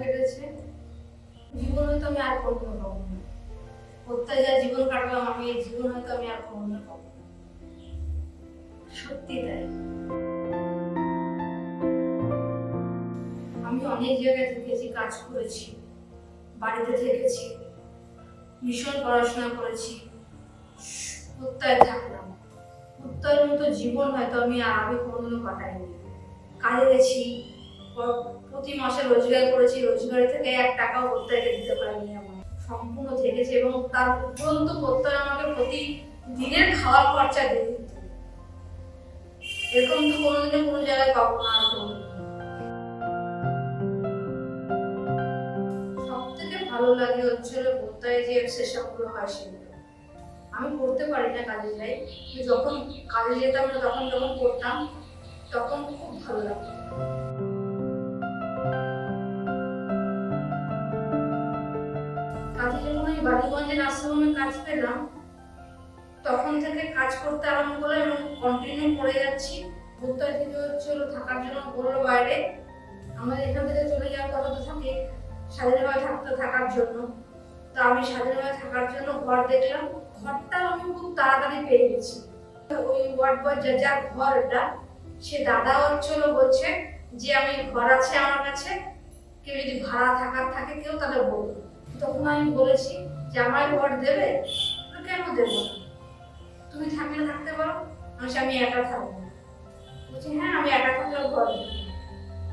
কেটেছে জীবন হয়তো আমি আর কখনো পাবো না। প্রত্যয় যা জীবন কাটলাম আমি এই জীবন হয়তো আমি আর কখনো পাবো না। সত্যি তাই। আমি অনেক জায়গায় থেকেছি, কাজ করেছি, বাড়িতে থেকেছি, ভীষণ পড়াশোনা করেছি প্রত্যয় থাকলাম। প্রত্যয়ের মতো জীবন হয়তো আমি আর আগে কোনোদিনও কাটাইনি। কাজে গেছি প্রতি মাসে রোজগার করেছি, রোজগার থেকে এক টাকাও প্রত্যয়কে দিতে পারিনি আমার সম্পূর্ণ থেকেছে এবং তার উপরন্ত প্রত্যয় আমাকে প্রতি দিনের খাওয়ার খরচা দিয়ে দিত। এরকম তো কোনোদিনও কোনো জায়গায় পাবো না আর কোনোদিন। সব ভালো লাগে হচ্ছে প্রত্যয় যে সেসবগুলো হয় সেগুলো। আমি করতে পারি না কাজে যাই যখন কাজে যেতাম না তখন যখন করতাম, তখন খুব ভালো লাগতো। বালিগঞ্জে নার্সিংহোমে কাজ পেলাম। তখন থেকে কাজ করতে আরম্ভ করলাম এবং কন্টিনিউ করে যাচ্ছি। ভুত্তায় থেকে হচ্ছে থাকার জন্য বলল বাইরে। আমাদের এখান থেকে চলে যাওয়ার কথা তো থাকে, স্বাধীনভাবে থাকতে থাকার জন্য। তো আমি স্বাধীনভাবে থাকার জন্য ঘর দেখলাম। ঘরটা আমি খুব তাড়াতাড়ি পেয়ে গেছি। ওই ওয়ার্ড বয় যা যার ঘর এটা সে দাদা হচ্ছিল বলছে যে, আমি ঘর আছে আমার কাছে। কেউ যদি ভাড়া থাকার থাকে, কেউ তাহলে বলবে তখন আমি বলেছি যে আমার ঘর দেবে? কেন দেবো তুমি থাকলে থাকতে পারো বলছি, আমি একা থাকব বলছি হ্যাঁ আমি একা থাকলেও ঘর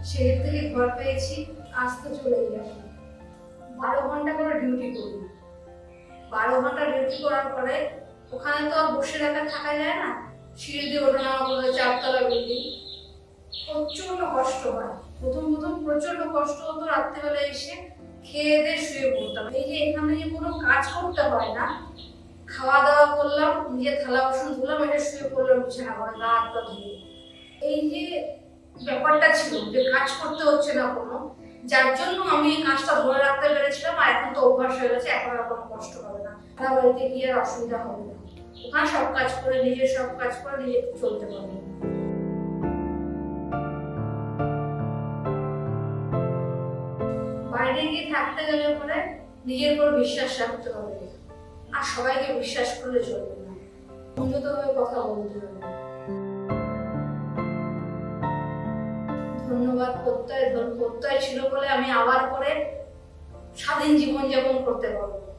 সেদিক থেকে ঘর পেয়েছি আসতে চলে গেছি বারো ঘণ্টা করে ডিউটি করি বারো ঘণ্টা ডিউটি করার পরে ওখানে তো আর বসে রাখা থাকা যায় না। সিঁড়ি দিয়ে ওঠা ওঠানামা করে চারতলা বিল্ডিং প্রচণ্ড কষ্ট হয়। প্রথম প্রথম প্রচণ্ড কষ্ট হতো রাত্রেবেলা এসে। খেয়ে দিয়ে শুয়ে পড়তাম। এই যে এখানে যে কোনো কাজ করতে হয় না, খাওয়া দাওয়া করলাম, নিজে থালা বাসন ধুলাম, এটা শুয়ে পড়লাম বিছানা করে গা হাত পা ধুয়ে এই যে ব্যাপারটা ছিল যে কাজ করতে হচ্ছে না কোনো, যার জন্য আমি এই কাজটা ধরে রাখতে পেরেছিলাম, আর এখন তো অভ্যাস হয়ে গেছে, এখন আর কোনো কষ্ট হবে না। তার বাড়িতে গিয়ে আর অসুবিধা হবে না। ওখানে সব কাজ করে নিজে সব কাজ করে নিজে চলতে পারব বাইরে গিয়ে থাকতে গেলে পরে নিজের উপর বিশ্বাস রাখতে হবে। আর সবাইকে বিশ্বাস করলে চলবে না। উন্নতভাবে কথা বলতে হবে। ধন্যবাদ, প্রত্যয় প্রত্যয় ছিল বলে আমি আবার করে স্বাধীন জীবন যাপন করতে পারব।